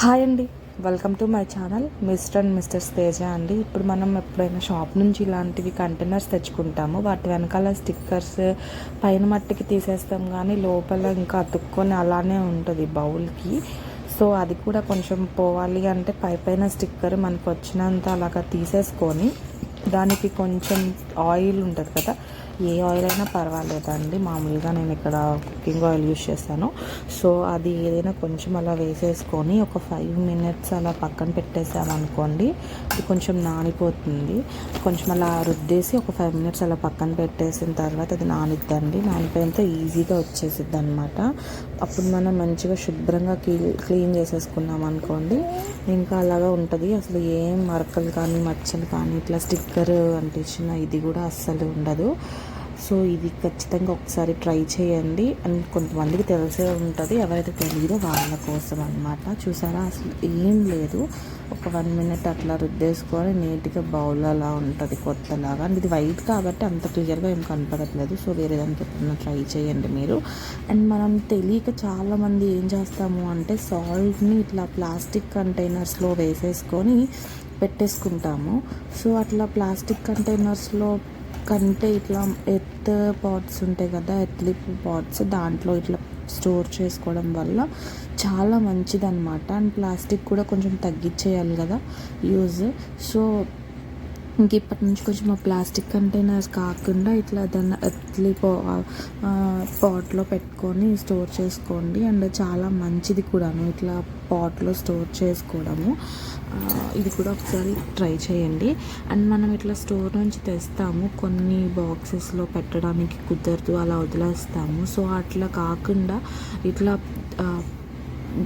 Hi అండి. Welcome to my channel mister and misters Teja అండి. ఇప్పుడు మనం ఎప్పుడైనా షాప్ నుంచి ఇలాంటివి కంటైనర్స్ తెచ్చుకుంటాము. వాటి వెనకాల స్టిక్కర్స్ పైన మట్టికి తీసేస్తాం కానీ లోపల ఇంకా అతుక్కొని అలానే ఉంటుంది బౌల్కి. సో అది కూడా కొంచెం పోవాలి అంటే పై పైన స్టిక్కర్ మనకు వచ్చినంత అలాగా తీసేసుకొని దానికి కొంచెం ఆయిల్ ఉంటుంది కదా ఏ ఆయిల్ అయినా పర్వాలేదండి. మామూలుగా నేను ఇక్కడ కుకింగ్ ఆయిల్ యూస్ చేస్తాను. సో అది ఏదైనా కొంచెం అలా వేసేసుకొని ఒక ఫైవ్ మినిట్స్ అలా పక్కన పెట్టేసామనుకోండి అది కొంచెం నానిపోతుంది. కొంచెం అలా రుద్దేసి ఒక ఫైవ్ మినిట్స్ అలా పక్కన పెట్టేసిన తర్వాత అది నానిద్దండి. నానిపోయినంత ఈజీగా వచ్చేసిద్ది అనమాట అప్పుడు మనం మంచిగా శుభ్రంగా క్లీన్ చేసేసుకున్నాం అనుకోండి ఇంకా అలాగా ఉంటుంది. అసలు ఏం మరకలు కానీ మచ్చలు కానీ ఇట్లా స్టిక్కర్ అంటించిన ఇది కూడా అస్సలు ఉండదు. సో ఇది ఖచ్చితంగా ఒకసారి ట్రై చేయండి. అండ్ కొంతమందికి తెలిసే ఉంటుంది ఎవరైతే తెలియదో వాళ్ళ కోసం అనమాట చూసారా? అసలు ఏం లేదు. ఒక వన్ మినిట్ అట్లా రుద్దేసుకొని నీట్గా బౌల్ అలా ఉంటుంది కొత్తలాగా. అండ్ ఇది వైట్ కాబట్టి అంత క్లియర్గా ఏం కనపడట్లేదు. సో వేరే దానికి ఎప్పుడన్నా ట్రై చేయండి మీరు. అండ్ మనం తెలియక చాలామంది ఏం చేస్తాము అంటే సాల్ట్ని ఇట్లా ప్లాస్టిక్ కంటైనర్స్లో వేసేసుకొని పెట్టేసుకుంటాము. సో అట్లా ప్లాస్టిక్ కంటైనర్స్లో కంటే ఇట్లా ఎర్త్ పాట్స్ ఉంటాయి కదా ఎత్లిప్ పాట్స్ దాంట్లో ఇట్లా స్టోర్ చేసుకోవడం వల్ల చాలా మంచిది అనమాట అండ్ ప్లాస్టిక్ కూడా కొంచెం తగ్గించేయాలి కదా యూజ్. సో ఇంక ఇప్పటి నుంచి కొంచెం ఆ ప్లాస్టిక్ కంటైనర్స్ కాకుండా ఇట్లా దాన్ని ఎత్లీ పా పాట్లో పెట్టుకొని స్టోర్ చేసుకోండి. అండ్ చాలా మంచిది కూడాను ఇట్లా పాట్లో స్టోర్ చేసుకోవడము. ఇది కూడా ఒకసారి ట్రై చేయండి. అండ్ మనం ఇట్లా స్టోర్ నుంచి తెస్తాము. కొన్ని బాక్సెస్లో పెట్టడానికి కుదరదు అలా వదిలేస్తాము. సో అట్లా కాకుండా ఇట్లా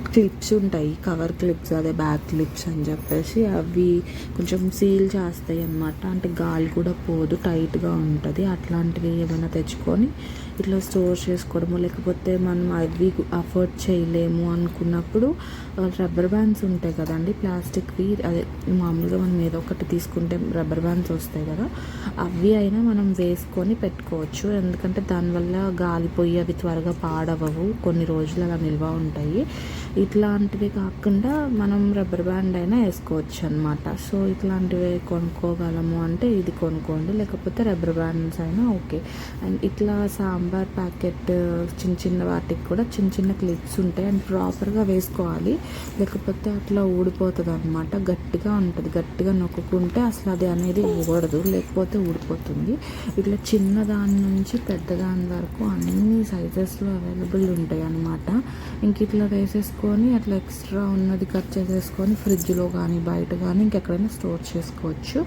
క్లిప్స్ ఉంటాయి కవర్ క్లిప్స్ అదే బ్యాక్ క్లిప్స్ అని చెప్పేసి అవి కొంచెం సీల్ చేస్తాయి అనమాట అంటే గాలి కూడా పోదు టైట్గా ఉంటుంది. అట్లాంటివి ఏమైనా తెచ్చుకొని ఇట్లా స్టోర్ చేసుకోవడము లేకపోతే మనం అవి అఫోర్డ్ చేయలేము అనుకున్నప్పుడు రబ్బర్ బ్యాండ్స్ ఉంటాయి కదండి ప్లాస్టిక్వి అదే మామూలుగా మనం ఏదో ఒకటి తీసుకుంటే రబ్బర్ బ్యాండ్స్ వస్తాయి కదా అవి అయినా మనం వేసుకొని పెట్టుకోవచ్చు. ఎందుకంటే దానివల్ల గాలిపోయి అవి త్వరగా పాడవవు కొన్ని రోజులు అలా నిల్వ ఉంటాయి. ఇట్లాంటివి కాకుండా మనం రబ్బర్ బ్యాండ్ అయినా వేసుకోవచ్చు అనమాట సో ఇట్లాంటివి కొనుక్కోగలము అంటే ఇది కొనుక్కోండి లేకపోతే రబ్బర్ బ్యాండ్స్ అయినా ఓకే. అండ్ ఇట్లా సాంబార్ ప్యాకెట్ చిన్న చిన్న వాటికి కూడా చిన్న చిన్న క్లిప్స్ ఉంటాయి. అండ్ ప్రాపర్గా వేసుకోవాలి. లేకపోతే అట్లా ఊడిపోతుంది అనమాట గట్టిగా ఉంటుంది. గట్టిగా నొక్కుంటే అసలు అది అనేది ఊడదు. లేకపోతే ఊడిపోతుంది. ఇట్లా చిన్న దాని నుంచి పెద్ద దాని వరకు అన్ని సైజెస్లో అవైలబుల్ ఉంటాయి అనమాట ఇంక ఇట్లా వేసే చేసుకొని అట్లా ఎక్స్ట్రా ఉన్నది కట్ చేసేసుకొని ఫ్రిడ్జ్లో కానీ బయట కానీ ఇంకెక్కడైనా స్టోర్ చేసుకోవచ్చు.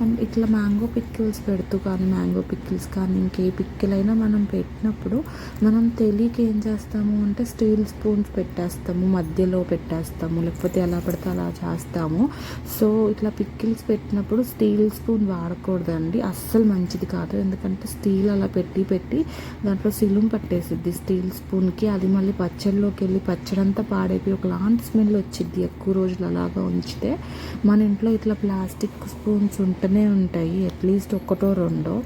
అండ్ ఇట్లా మ్యాంగో పిక్కిల్స్ పెడుతూ కానీ మ్యాంగో పిక్కిల్స్ కానీ ఇంకే పిక్కిల్ అయినా మనం పెట్టినప్పుడు మనం తెలియక ఏం చేస్తాము అంటే స్టీల్ స్పూన్స్ పెట్టేస్తాము మధ్యలో పెట్టేస్తాము లేకపోతే ఎలా పడితే అలా చేస్తాము. సో ఇట్లా పిక్కిల్స్ పెట్టినప్పుడు స్టీల్ స్పూన్ వాడకూడదండి. అస్సలు మంచిది కాదు. ఎందుకంటే స్టీల్ అలా పెట్టి పెట్టి దాంట్లో సిలుం పట్టేసిద్ది స్టీల్ స్పూన్కి. అది మళ్ళీ పచ్చళ్ళలోకి వెళ్ళి పచ్చడంతా పాడైపోయి ఒకలాంటి స్మెల్ వచ్చింది ఎక్కువ రోజులు అలాగా ఉంచితే మన ఇంట్లో ఇట్లా ప్లాస్టిక్ స్పూన్స్ ఉంటూనే ఉంటాయి అట్లీస్ట్ ఒకటో రెండో.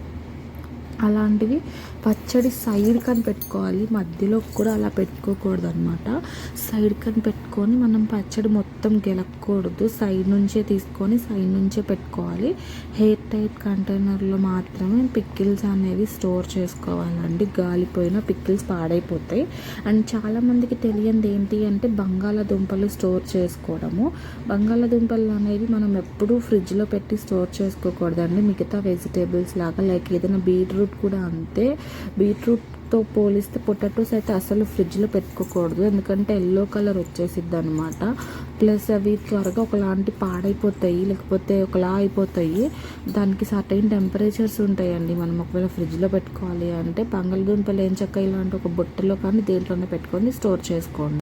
అలాంటివి పచ్చడి సైడ్ కని పెట్టుకోవాలి. మధ్యలో కూడా అలా పెట్టుకోకూడదు అనమాట సైడ్ కని పెట్టుకొని మనం పచ్చడి మొత్తం మొత్తం గెలకూడదు. సైడ్ నుంచే తీసుకొని సైడ్ నుంచే పెట్టుకోవాలి. హెయిర్ టైట్ కంటైనర్లో మాత్రమే పిక్కిల్స్ అనేవి స్టోర్ చేసుకోవాలండి. గాలిపోయిన పిక్కిల్స్ పాడైపోతాయి. అండ్ చాలామందికి తెలియంది ఏంటి అంటే బంగాళాదుంపలు స్టోర్ చేసుకోవడము. బంగాళాదుంపలు అనేవి మనం ఎప్పుడూ ఫ్రిడ్జ్లో పెట్టి స్టోర్ చేసుకోకూడదండి. మిగతా వెజిటేబుల్స్ లాగా లైక్ ఏదైనా బీట్రూట్ కూడా అంతే. బీట్రూట్ తో పోలిస్తే పొటాటోస్ అయితే అసలు ఫ్రిడ్జ్లో పెట్టుకోకూడదు. ఎందుకంటే ఎల్లో కలర్ వచ్చేసిద్ది అనమాట ప్లస్ అవి త్వరగా ఒకలాంటి పాడైపోతాయి లేకపోతే ఒకలా అయిపోతాయి. దానికి సర్టైన్ టెంపరేచర్స్ ఉంటాయండి. మనం ఒకవేళ ఫ్రిడ్జ్లో పెట్టుకోవాలి అంటే బంగాళదుంపలు ఏం చక్క ఇలాంటి ఒక బుట్టలో కానీ దేంట్లోనే పెట్టుకొని స్టోర్ చేసుకోండి.